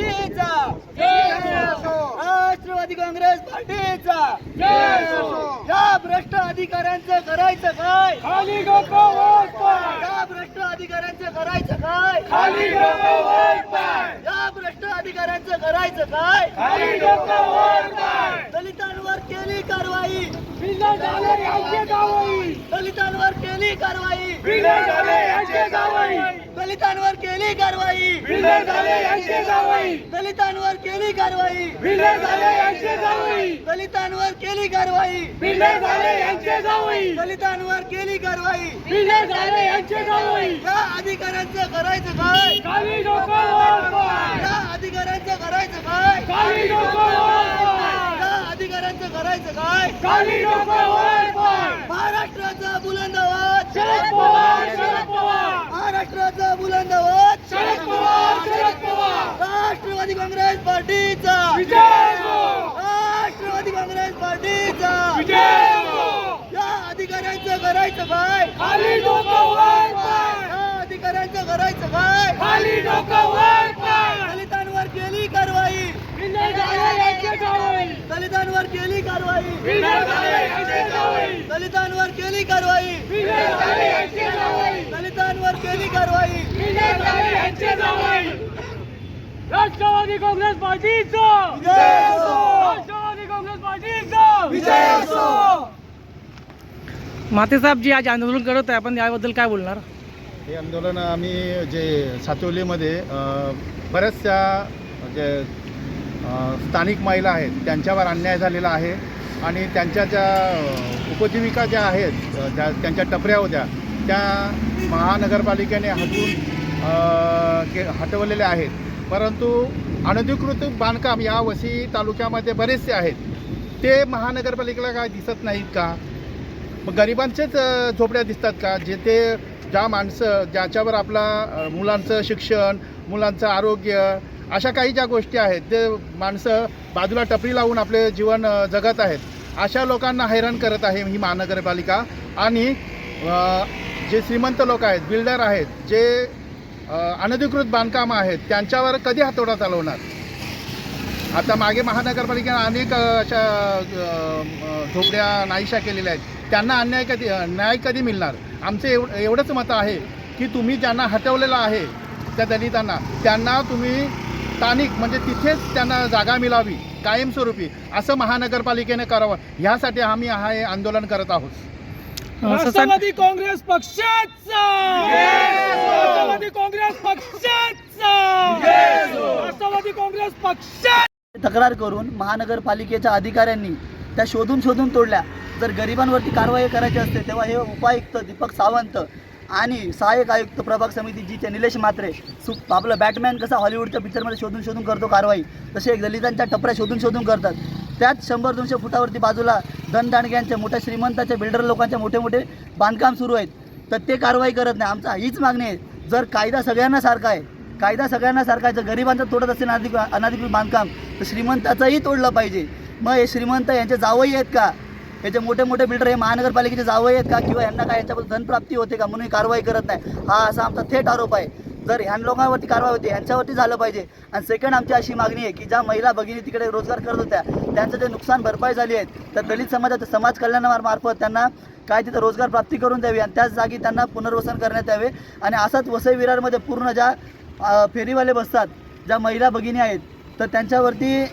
पार्टीचा. राष्ट्रवादी काँग्रेस पार्टीचा. या भ्रष्ट अधिकाऱ्यांचं करायचं काय? खाली या भ्रष्ट अधिकाऱ्यांचं करायचं काय? खाली या भ्रष्ट अधिकाऱ्यांचं करायचं काय? खाली दलितांवर केली कारवाई. दलितांवर केली कारवाई. दलितांवर केली कारवाई. बिल्ला झाले यांचे जावई. दलितांवर केली कारवाई. बिल्ला झाले यांचे जावई. दलितांवर केली कारवाई. बिल्ला झाले यांचे जावई. दलितांवर केली कारवाई. बिल्ला झाले यांचे जावई. या अधिकाऱ्यांचं करायचं काय? वर पाय या अधिकाऱ्यांचं करायचं काय? वर पाय या अधिकाऱ्यांचं करायचं काय? खाली डोकं राष्ट्रवादी काँग्रेस पार्टीचा. राष्ट्रवादी काँग्रेस पार्टीचा. या अधिकाऱ्यांचं करायचं काय? या अधिकाऱ्यांचं करायचं काय? दलितांवर केली कारवाई. दलितांवर केली कारवाई. दलितांवर केली कारवाई. दलितांवर केली कारवाई बिल्ला झाले यांचे जावई राष्ट्रवादी काँग्रेस पार्टीचं विजय असो! राष्ट्रवादी काँग्रेस पार्टीचं विजय असो! माते साहेब जी आज आंदोलन करत आहे आपण याबद्दल काय बोलणार हे आंदोलन आम्ही जे सातोलीमध्ये बऱ्याचशा जे अ, स्थानिक महिला आहेत त्यांच्यावर अन्याय झालेला आहे आणि त्यांच्या ज्या अ, उपजीविका ज्या आहेत अ, ज्या त्यांच्या टपऱ्या होत्या त्या महानगरपालिकेने हटवून अ, के हटवलेल्या आहेत परंतु अनधिकृत बांधकाम या वसी तालुक्यामध्ये बरेचसे आहेत. ते महानगरपालिकेला काय दिसत नाहीत का? मग गरिबांचेच झोपड्या दिसतात का? जेथे ज्या माणसं ज्याच्यावर आपला मुलांचं शिक्षण मुलांचं आरोग्य अशा काही ज्या गोष्टी आहेत ते माणसं बाजूला टपरी लावून आपले जीवन जगत आहेत. अशा लोकांना हैराण करत आहे ही महानगरपालिका. आणि जे श्रीमंत लोक आहेत बिल्डर आहेत जे अनधिकृत बांधकामं आहेत त्यांच्यावर कधी हातोडा चालवणार? आता मागे महानगरपालिकेने अनेक अशा झोपड्या नाहीशा केलेल्या आहेत. त्यांना अन्याय कधी न्याय कधी मिळणार? आमचं एव एवढंच मत आहे की तुम्ही ज्यांना हटवलेलं आहे त्या दलितांना त्यांना तुम्ही स्थानिक म्हणजे तिथेच त्यांना जागा मिळावी कायमस्वरूपी असं महानगरपालिकेने करावं. ह्यासाठी आम्ही हा हे आंदोलन करत आहोत. राष्ट्रवादी काँग्रेस पक्षाचा! राष्ट्रवादी काँग्रेस पक्षाचा! राष्ट्रवादी काँग्रेस पक्षा तक्रार करून महानगरपालिकेच्या अधिकाऱ्यांनी त्या शोधून शोधून तोडल्या. जर गरिबांवरती कारवाई करायची असते तेव्हा हे उपायुक्त दीपक सावंत आणि सहाय्यक आयुक्त प्रभाग समिती जी ते निलेश मात्रे सु आपलं बॅटमॅन कसा हॉलिवूडच्या पिक्चरमध्ये शोधून शोधून करतो कारवाई तसे एक दलितांच्या टपऱ्या शोधून शोधून करतात. त्यात शंभर दोनशे फुटावरती बाजूला धनदांडग्यांचे मोठ्या श्रीमंताच्या बिल्डर लोकांचे मोठे मोठे बांधकाम सुरू आहेत. तर ते कारवाई करत नाही. आमचा हीच मागणी आहे. जर कायदा सगळ्यांना सारखा आहे कायदा सगळ्यांना सारखा आहे जर गरिबांचं तोडत असेल अनाधिक अनाधिकृत बांधकाम तर श्रीमंताचंही तोडलं पाहिजे. मग हे श्रीमंत यांचे जावई आहेत का? याचे मोठे मोठे बिल्डर हे महानगरपालिकेचे जावई आहेत का? किंवा यांना काय यांच्याबद्दल धनप्राप्ती होते का? म्हणून ही कारवाई करत नाही. हा असा आमचा थेट आरोप आहे. जर ह्या लोकांवरती कारवाई होते यांच्यावरती झालं पाहिजे. आणि सेकंड आमची अशी मागणी आहे की ज्या महिला भगिनी तिकडे रोजगार करत होत्या त्यांचं जे नुकसान भरपाई झाली आहे तर दलित समाजात समाज कल्याणामार्फत त्यांना काय तिथं रोजगार प्राप्ती करून द्यावी आणि त्याच जागी त्यांना पुनर्वसन करण्यात यावे. आणि असंच वसई विरारमध्ये पूर्ण ज्या फेरीवाले बसतात ज्या महिला भगिनी आहेत तर त्यांच्यावरती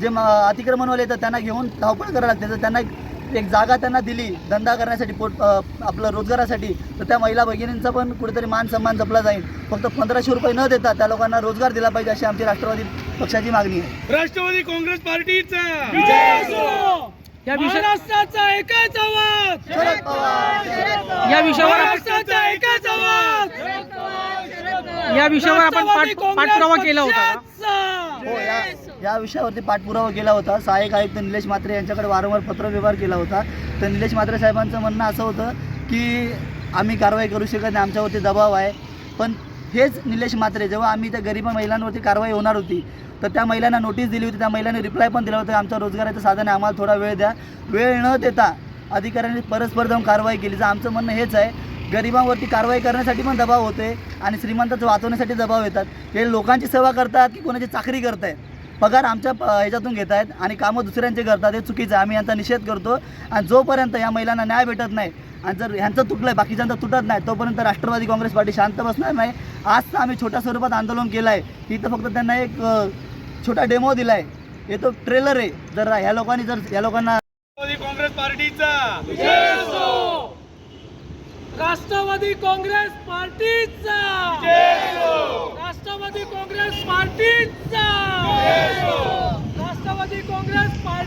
जे म अतिक्रमणवाले येतात त्यांना घेऊन धावपळ करायला लागते. तर त्यांना एक- एक जागा त्यांना दिली धंदा करण्यासाठी पोट आपलं रोजगारासाठी तर त्या महिला भगिनींचा पण कुठेतरी मान सन्मान जपला जाईल. फक्त पंधराशे रुपये न देता त्या लोकांना रोजगार दिला पाहिजे अशी आमची राष्ट्रवादी पक्षाची मागणी आहे. राष्ट्रवादी काँग्रेस पार्टीचा. विजय! असो या महाराष्ट्राचा एकच आवाज. शरद पवार या विषयावर आपण- महाराष्ट्राचा एकच आवाज. या विषयावर आपण पाठपुरावा केला होता. या विषयावरती पाठपुरावा केला होता. सहाय्यक आयुक्त निलेश मात्रे यांच्याकडे वारंवार पत्रव्यवहार केला होता. तर निलेश मात्रे साहेबांचं म्हणणं असं होतं की आम्ही कारवाई करू शकत नाही आमच्यावरती दबाव आहे. पण हेच निलेश मात्रे जेव्हा आम्ही त्या गरीब महिलांवरती कारवाई होणार होती तर त्या महिलांना नोटीस दिली होती त्या महिलांनी रिप्लाय पण दिला होता आमचा रोजगाराचं साधन आहे आम्हाला थोडा वेळ द्या. वेळ न देता अधिकाऱ्यांनी परस्पर जाऊन कारवाई केली. तर आमचं म्हणणं हेच आहे गरिबांवरती कारवाई करण्यासाठी पण दबाव होते आणि श्रीमंताचं वाचवण्यासाठी दबाव येतात. हे लोकांची सेवा करतात की कोणाची चाकरी करतायत? पगार आमच्या प- ह्याच्यातून घेत आहेत आणि कामं दुसऱ्यांचे करतात हे चुकीचं आहे. आम्ही यांचा निषेध करतो. आणि जोपर्यंत या महिलांना न्याय भेटत नाही आणि जर ह्यांचं तुटलं आहे बाकीच्यांचं तुटत नाही तोपर्यंत राष्ट्रवादी काँग्रेस पार्टी शांत बसणार नाही. आज तर आम्ही छोट्या स्वरूपात आंदोलन केलं आहे तिथं फक्त त्यांना एक छोटा डेमो दिला आहे हे तो ट्रेलर आहे. जर ह्या लोकांनी जर ह्या लोकांना राष्ट्रवादी काँग्रेस पार्टीचा. राष्ट्रवादी काँग्रेस पार्टीचा. राष्ट्रवादी काँग्रेस पार्टीचा राष्ट्रवादी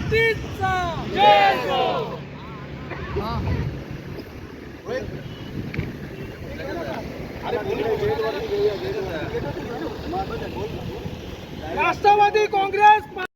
काँग्रेस पार्टीचा राष्ट्रवादी काँग्रेस